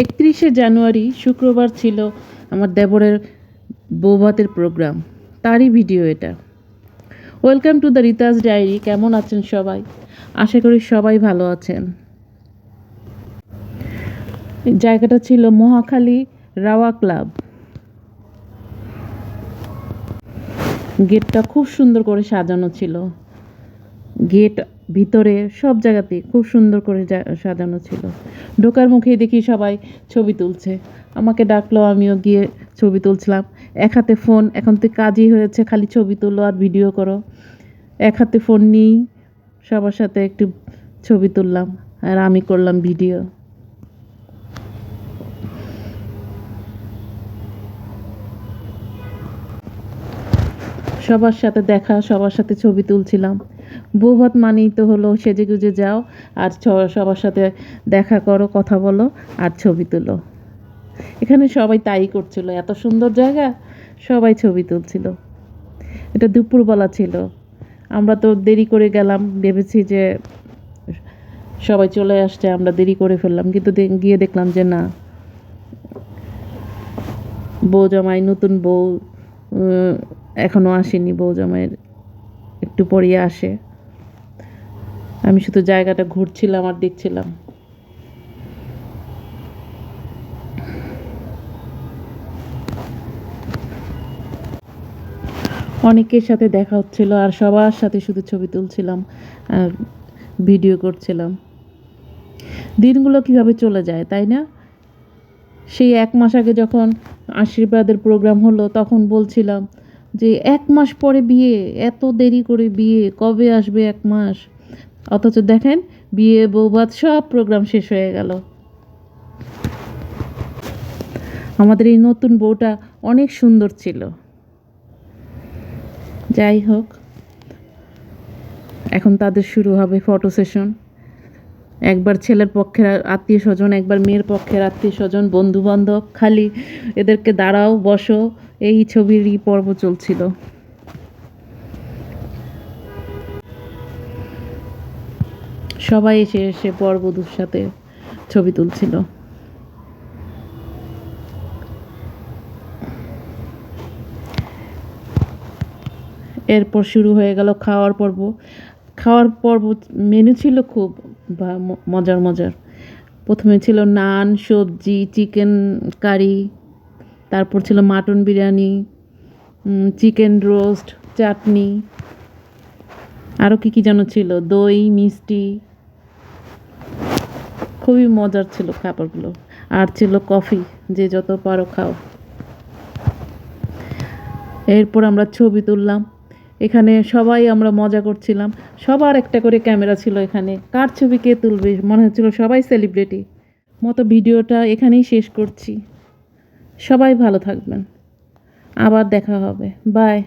একত্রিশে জানুয়ারি শুক্রবার ছিল আমার দেবরের বৌভাতের প্রোগ্রাম, তারই ভিডিও এটা। Welcome to the Rita's diary, কেমন আছেন সবাই? আশা করি সবাই ভালো আছেন। জায়গাটা ছিল মহাখালী রাওয়া ক্লাব। গেটটা খুব সুন্দর করে সাজানো ছিল। গেট ভিতরে সব জায়গাতেই খুব সুন্দর করে সাজানো ছিল। ঢোকার মুখেই দেখি সবাই ছবি তুলছে। আমাকে ডাকলো, আমিও গিয়ে ছবি তুলছিলাম। এক হাতে ফোন, এখন তো কাজই হয়েছে, খালি ছবি তুলো আর ভিডিও করো। এক হাতে ফোন নিই, সবার সাথে একটু ছবি তুললাম আর আমি করলাম ভিডিও। সবার সাথে দেখা, সবার সাথে ছবি তুলছিলাম। বৌভাত মানেই তো হলো সেজে গুজে যাও আর সবার সাথে দেখা করো কথা বলো আর ছবি তুলো। এখানে সবাই তাই করছিল এত সুন্দর জায়গা সবাই ছবি তুলছিল। এটা দুপুরবেলা ছিল। আমরা তো দেরি করে গেলাম ভেবেছি যে সবাই চলে আসছে আমরা দেরি করে ফেললাম কিন্তু গিয়ে দেখলাম যে না। বউ জামাই নতুন বউ উম, এখনও আসেনি বউ জামাইয়ের একটু পরিয়ে আসে। আমি শুধু জায়গাটা ঘুরছিলাম আর দেখছিলাম। অনেকের সাথে দেখা হচ্ছিল আর সবার সাথে শুধু ছবি তুলছিলাম আর ভিডিও করছিলাম। দিনগুলো কীভাবে চলে যায়, তাই না? সেই এক মাস আগে যখন আশীর্বাদের প্রোগ্রাম হলো, তখন বলছিলাম যে, এক মাস পরে বিয়ে, এত দেরি করে বিয়ে, কবে আসবে এক মাস? অথচ দেখেন, বিয়ে, বৌভাত সব প্রোগ্রাম শেষ হয়ে গেল। আমাদের এই নতুন বউটা অনেক সুন্দর ছিল। যাই হোক, এখন তাদের শুরু হবে ফটো সেশন একবার ছেলের পক্ষের আত্মীয় স্বজন, একবার মেয়ের পক্ষের আত্মীয় স্বজন বন্ধু বান্ধব খালি এদেরকে দাঁড়াও, বসো, এই ছবিরই পর্ব চলছিল। সবাই এসে এসে বরবধূর সাথে ছবি তুলছিল। এরপর শুরু হয়ে গেল খাওয়ার পর্ব। খাওয়ার পর্ব মেনু ছিল খুব বা- মজার মজার। প্রথমে ছিল নান, সবজি, চিকেন কারি, তারপর ছিল mutton biryani chicken roast, chutney. আরও কী কী যেন ছিল? দই, মিষ্টি। খুবই মজার ছিল খাবারগুলো। আর ছিল কফি, যে যত পারো খাও। এরপর আমরা ছবি তুললাম। এখানে সবাই আমরা মজা করছিলাম। সবার একটা করে ক্যামেরা ছিল এখানে। কার ছবি কে তুলবে? মনে হচ্ছিল সবাই সেলিব্রিটি। মতো ভিডিওটা এখানেই শেষ করছি। সবাই ভালো থাকবেন। আবার দেখা হবে। বাই।